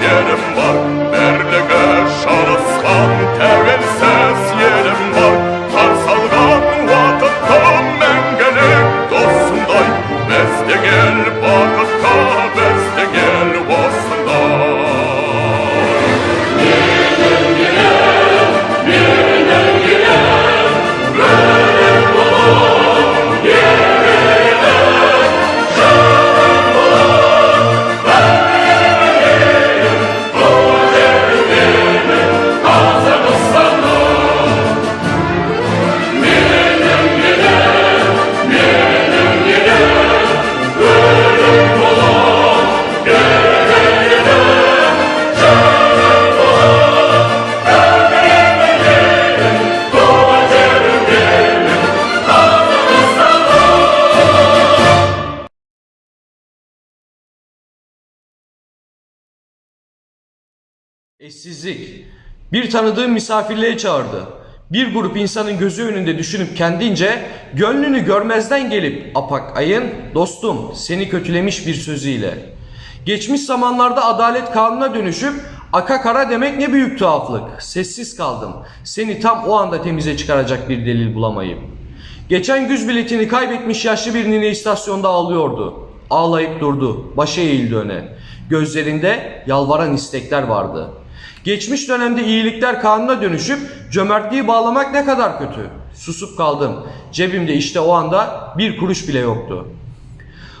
Yeah. Sessizlik. Bir tanıdığım misafirliğe çağırdı. Bir grup insanın gözü önünde düşünüp kendince gönlünü görmezden gelip apak ayın dostum seni kötülemiş bir sözüyle. Geçmiş zamanlarda adalet kanuna dönüşüp aka kara demek ne büyük tuhaflık. Sessiz kaldım. Seni tam o anda temize çıkaracak bir delil bulamayıp. Geçen güz biletini kaybetmiş yaşlı bir nine istasyonda ağlıyordu. Ağlayıp durdu. Başı eğildi öne. Gözlerinde yalvaran istekler vardı. Geçmiş dönemde iyilikler kanuna dönüşüp cömertliği bağlamak ne kadar kötü. Susup kaldım. Cebimde işte o anda bir kuruş bile yoktu.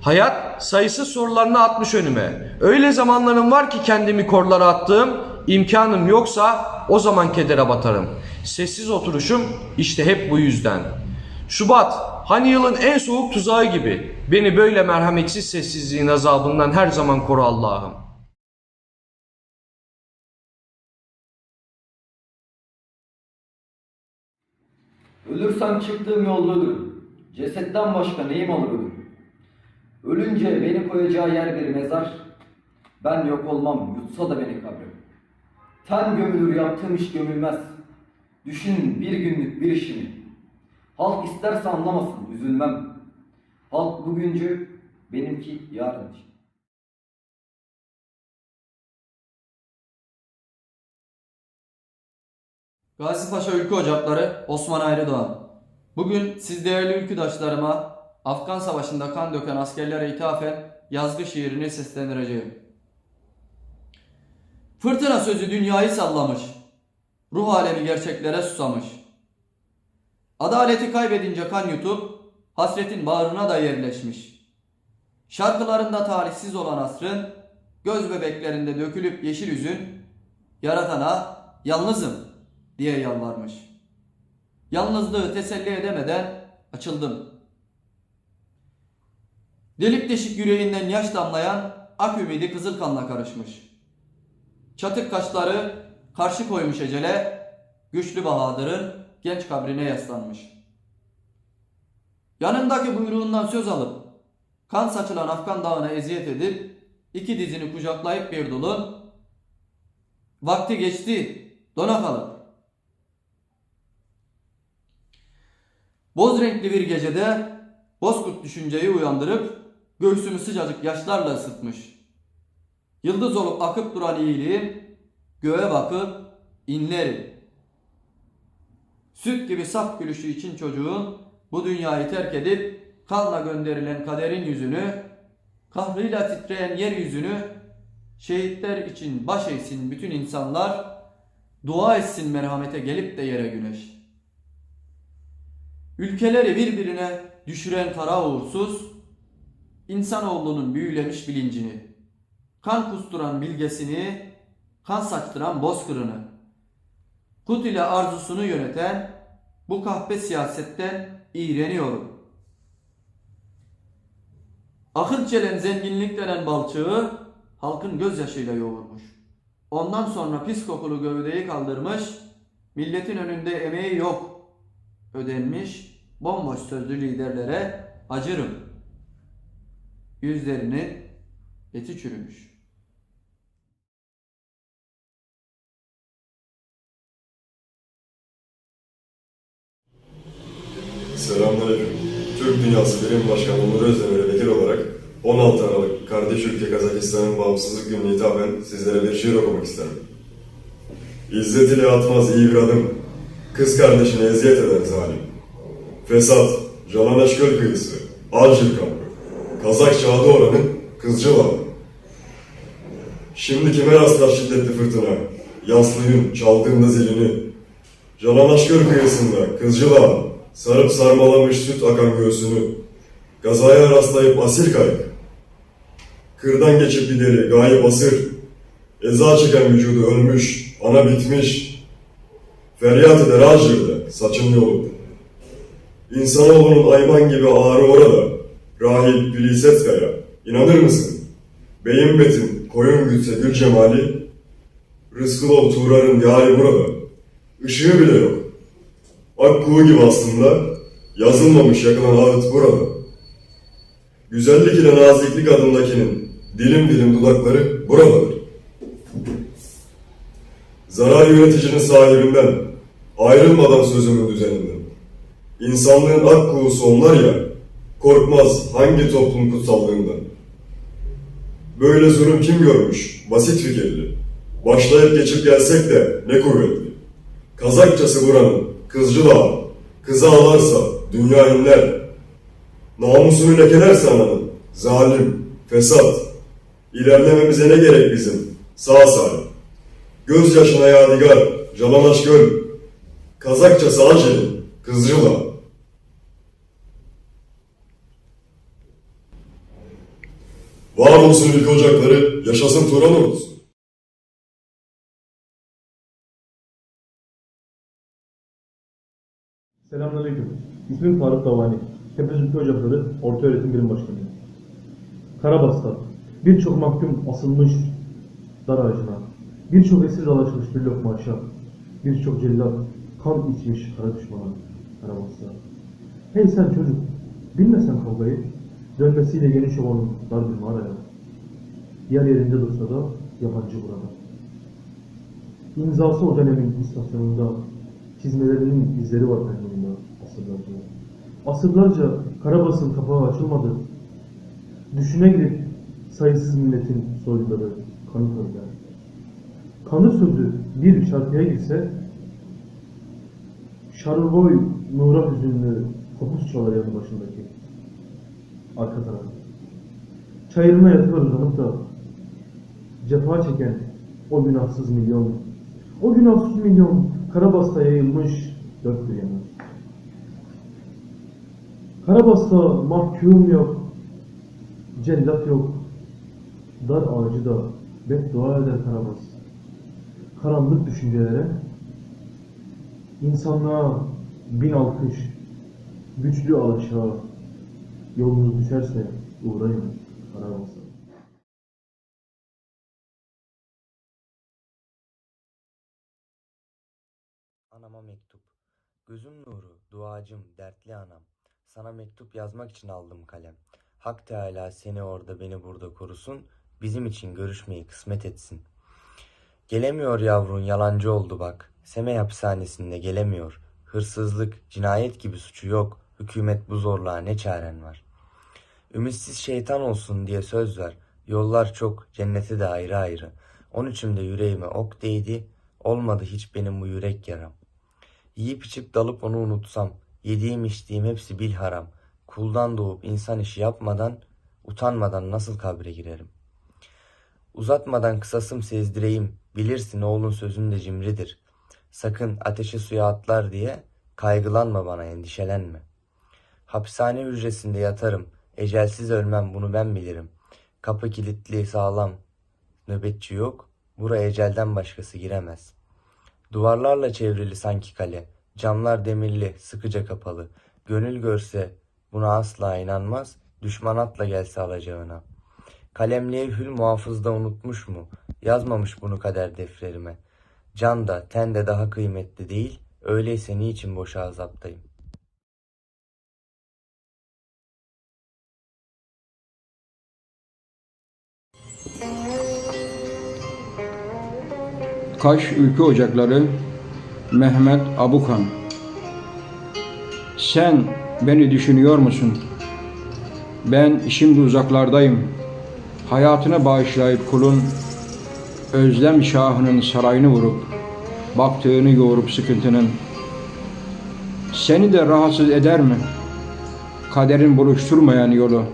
Hayat sayısız sorularını atmış önüme. Öyle zamanlarım var ki kendimi korlara attığım, imkanım yoksa o zaman kedere batarım. Sessiz oturuşum işte hep bu yüzden. Şubat, hani yılın en soğuk tuzağı gibi. Beni böyle merhametsiz sessizliğin azabından her zaman koru Allah'ım. Ölürsem çıktığım yolda ölürüm. Cesetten başka neyim olur ölüm? Ölünce beni koyacağı yer bir mezar. Ben yok olmam yutsa da beni kabrim. Ten gömülür yaptığım iş gömülmez. Düşün bir günlük bir işimi. Halk isterse anlamasın üzülmem. Halk bugüncü benimki yarın için. Gazi Paşa Ülke Ocakları Osman Ayrı Doğan. Bugün siz değerli ülküdaşlarıma Afgan Savaşı'nda kan döken askerlere ithafen yazgı şiirini seslendireceğim. Fırtına sözü dünyayı sallamış. Ruh alemi gerçeklere susamış. Adaleti kaybedince kan yutup hasretin bağrına da yerleşmiş. Şarkılarında tarihsiz olan asrın göz bebeklerinde dökülüp yeşil üzün yaratana yalnızım diye yalvarmış. Yalnızlığı teselli edemeden açıldım. Delik deşik yüreğinden yaş damlayan ak ümidi kızıl kanla karışmış. Çatık kaşları karşı koymuş ecele, güçlü Bahadır'ın genç kabrine yaslanmış. Yanındaki buyruğundan söz alıp, kan saçılan Afgan dağına eziyet edip, iki dizini kucaklayıp bir dolu, vakti geçti, dona kalır. Boz renkli bir gecede bozkurt düşünceyi uyandırıp göğsümü sıcacık yaşlarla ısıtmış. Yıldız olup akıp duran iyiliğim göğe bakıp inlerim. Süt gibi saf gülüşü için çocuğun bu dünyayı terk edip kanla gönderilen kaderin yüzünü, kahrıyla titreyen yeryüzünü şehitler için baş eğsin bütün insanlar, dua etsin merhamete gelip de yere güneş. Ülkeleri birbirine düşüren kara uğursuz, insanoğlunun büyülemiş bilincini, kan kusturan bilgesini, kan saçtıran bozkırını, kut ile arzusunu yöneten bu kahpe siyasetten iğreniyorum. Akıl çelen zenginlik denen balçığı halkın gözyaşıyla yoğurmuş. Ondan sonra pis kokulu gövdeyi kaldırmış, milletin önünde emeği yok ödenmiş bomboş sözlü liderlere acırım. Yüzlerinin eti çürümüş. Selamünaleyküm. Türk Dünyası Bilim Başkanı Onur Özdemir'e vekil olarak 16 Aralık kardeş ülke Kazakistan'ın bağımsızlık gününe hitaben sizlere bir şiir okumak isterim. İzzet ile atmaz iyi bir adım, kız kardeşine eziyet eden zalim. Fesat, Calaneş Göl kıyısı, Alcil kampı, Kazak Çağdı oranın Kızcıl ağı. Şimdi kime rastlar şiddetli fırtına, yaslıyım çaldığında zilini, Calanaş Göl kıyısında Kızcıl Ağa, sarıp sarmalamış süt akan göğsünü, gazaya rastlayıp asil kayıp, kırdan geçip gideri gayip asır, eza çeken vücudu ölmüş, ana bitmiş, feryat eder Alcır'da saçın yolu. İnsanoğlunun ayman gibi ağrı orada, rahip Biliset Kaya, inanır mısın? Beyin betin, koyun gütse gül cemali, Rızkılov Tuğrar'ın yari burada, ışığı bile yok. Ak kuğu gibi aslında yazılmamış yakılan ağıt burada. Güzellik ile naziklik adındakinin dilim dilim dudakları buradadır. Zarar yöneticinin sahibinden, ayrılmadan sözümün düzeninden. İnsanlığın ak kuğusu onlar ya, korkmaz hangi toplum kutsallığından. Böyle zulüm kim görmüş, basit fikirli. Başlayıp geçip gelsek de ne kuvvetli. Kazakçası buranın, kızcıl ağa, kızı ağlarsa dünya inler. Namusunu lekelerse ananın, zalim, fesat. İlerlememize ne gerek bizim, sağ salim. Gözyaşına yadigar, Calanaş göl. Kazakçası Angelin, kızcıl ağa. Var olsun ülke ocakları, yaşasın Turan ordusu. Selamünaleyküm. İsmim Faruk Davani. Tepez Ülke Ocakları Orta Öğretim Birim Başkanıyım. Karabas'ta birçok mahkum asılmış dar ağacına, birçok esir dalaşmış bir lokma aşağı, birçok cellat kan içmiş kara düşmana Karabas'ta. Hey sen çocuk, bilmesen kavgayı, dönmesiyle geniş ovanın dar bir mağaraya. Yer yerinde dursa da yabancı burada. İmzası o dönemin istasyonunda, çizmelerinin izleri var pehlivanında asırlarca. Asırlarca Karabas'ın kapağı açılmadı. Düşüne gidip sayısız milletin soyluları kanı koydular. Kanı sözü bir şarkıya girse, Şarboy Nura hüzünlü kopuz çalar yanı başındaki. Arka taraf. Çayırına yatıver uzanıp da cefa çeken o günahsız milyon, o günahsız milyon Karabas'ta yayılmış dört bir yana. Karabas'ta mahkum yok, cellat yok, dar ağacı da beddua eder Karabas. Karanlık düşüncelere, insanlığa bin alkış, güçlü alaşağı, yolunuz düşerse uğrayın Karabas'a. Anama mektup. Gözüm nuru, duacım, dertli anam. Sana mektup yazmak için aldım kalem. Hak Teala seni orada beni burada korusun. Bizim için görüşmeyi kısmet etsin. Gelemiyor yavrun yalancı oldu bak. Semey hapishanesinde gelemiyor. Hırsızlık, cinayet gibi suçu yok. Hükümet bu zorluğa ne çaren var? Ümitsiz şeytan olsun diye söz ver. Yollar çok, cenneti de ayrı ayrı. On içimde yüreğime ok değdi. Olmadı hiç benim bu yürek yaram. Yiyip içip dalıp onu unutsam, yediğim içtiğim hepsi bil haram. Kuldan doğup insan işi yapmadan, utanmadan nasıl kabre girerim? Uzatmadan kısasım sezdireyim, bilirsin oğlun sözünde cimridir. Sakın ateşe suya atlar diye, kaygılanma bana endişelenme. Hapishane hücresinde yatarım, ecelsiz ölmem bunu ben bilirim. Kapı kilitli sağlam, nöbetçi yok, buraya ecelden başkası giremez.'' Duvarlarla çevrili sanki kale, camlar demirli, sıkıca kapalı. Gönül görse buna asla inanmaz, düşman atla gelse alacağına. Kalem levhül muhafızda unutmuş mu? Yazmamış bunu kader defterime. Can da, ten de daha kıymetli değil, öyleyse niçin boşa azaptayım? Kaş Ülke Ocakları Mehmet Abukan Sen beni düşünüyor musun? Ben şimdi uzaklardayım. Hayatını bağışlayıp kulun Özlem Şahı'nın sarayını vurup baktığını yoğurup sıkıntının seni de rahatsız eder mi? Kaderin buluşturmayan yolu.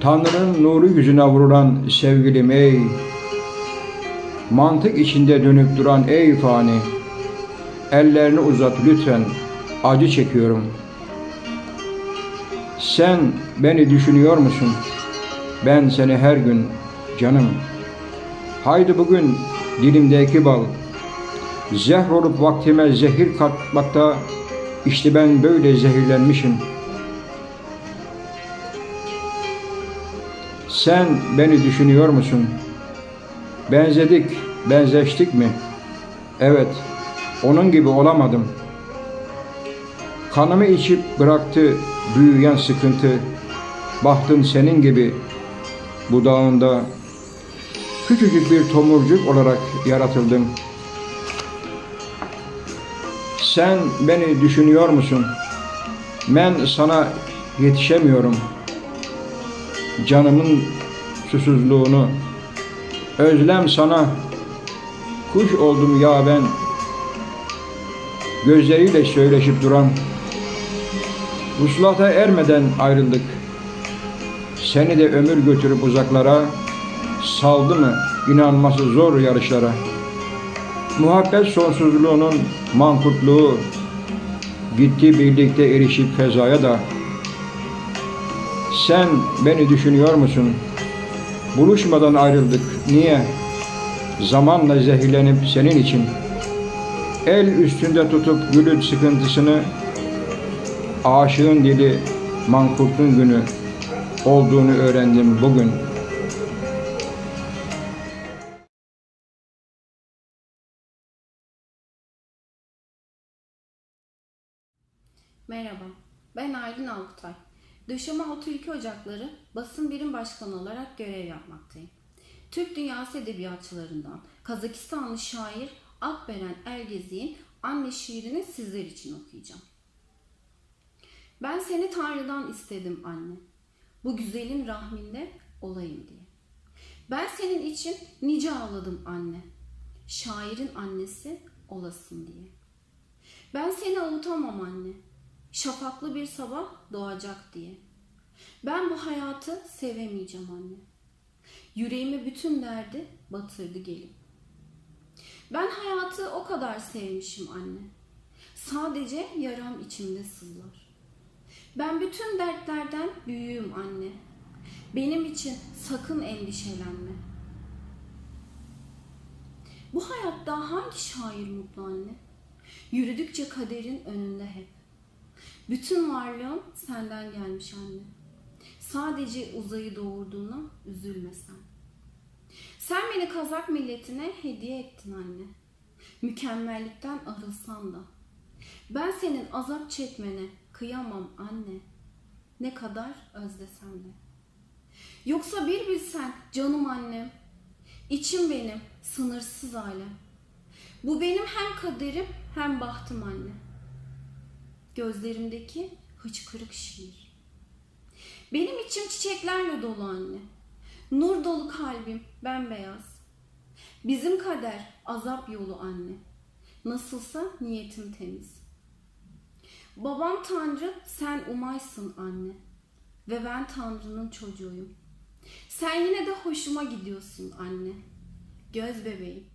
Tanrı'nın nuru yüzüne vurulan sevgilim ey Mantık içinde dönüp duran ey fani, ellerini uzat lütfen, acı çekiyorum. Sen beni düşünüyor musun? Ben seni her gün canım. Haydi bugün dilimdeki bal, zehr olup vaktime zehir katmakta, işte ben böyle zehirlenmişim. Sen beni düşünüyor musun?'' Benzedik, benzeştik mi? Evet, onun gibi olamadım. Kanımı içip bıraktı büyüyen sıkıntı. Bahtım senin gibi budağında. Küçücük bir tomurcuk olarak yaratıldım. Sen beni düşünüyor musun? Ben sana yetişemiyorum. Canımın susuzluğunu, özlem sana, kuş oldum ya ben. Gözleriyle söyleşip duran, vuslata ermeden ayrıldık. Seni de ömür götürüp uzaklara, saldı mı inanması zor yarışlara. Muhabbet sonsuzluğunun mankurtluğu, gitti birlikte erişip fezaya da. Sen beni düşünüyor musun? Buluşmadan ayrıldık. Niye? Zamanla zehirlenip senin için. El üstünde tutup gülün sıkıntısını, aşığın dili mankurtun günü olduğunu öğrendim bugün. Merhaba, ben Aylin Alkutay. Döşeme Altı Ülke Ocakları basın birim başkanı olarak görev yapmaktayım. Türk dünyası edebiyatçılarından Kazakistanlı şair Akberen Ergezik'in anne şiirini sizler için okuyacağım. Ben seni Tanrı'dan istedim anne. Bu güzelin rahminde olayım diye. Ben senin için nice ağladım anne. Şairin annesi olasın diye. Ben seni avutamam anne. Şafaklı bir sabah doğacak diye. Ben bu hayatı sevemeyeceğim anne. Yüreğime bütün derdi batırdı gelip. Ben hayatı o kadar sevmişim anne. Sadece yaram içimde sızlar. Ben bütün dertlerden büyüğüm anne. Benim için sakın endişelenme. Bu hayatta hangi şair mutlu anne? Yürüdükçe kaderin önünde hep. Bütün varlığım senden gelmiş anne. Sadece uzayı doğurduğuna üzülme sen. Sen beni Kazak milletine hediye ettin anne. Mükemmellikten arılsam da. Ben senin azap çekmene kıyamam anne. Ne kadar özlesem de. Yoksa bir bilsen canım annem. İçim benim sınırsız alem. Bu benim hem kaderim hem bahtım anne. Gözlerimdeki hıçkırık şiir. Benim içim çiçeklerle dolu anne. Nur dolu kalbim bembeyaz. Bizim kader azap yolu anne. Nasılsa niyetim temiz. Babam Tanrı sen umaysın anne. Ve ben Tanrı'nın çocuğuyum. Sen yine de hoşuma gidiyorsun anne. Göz bebeğim.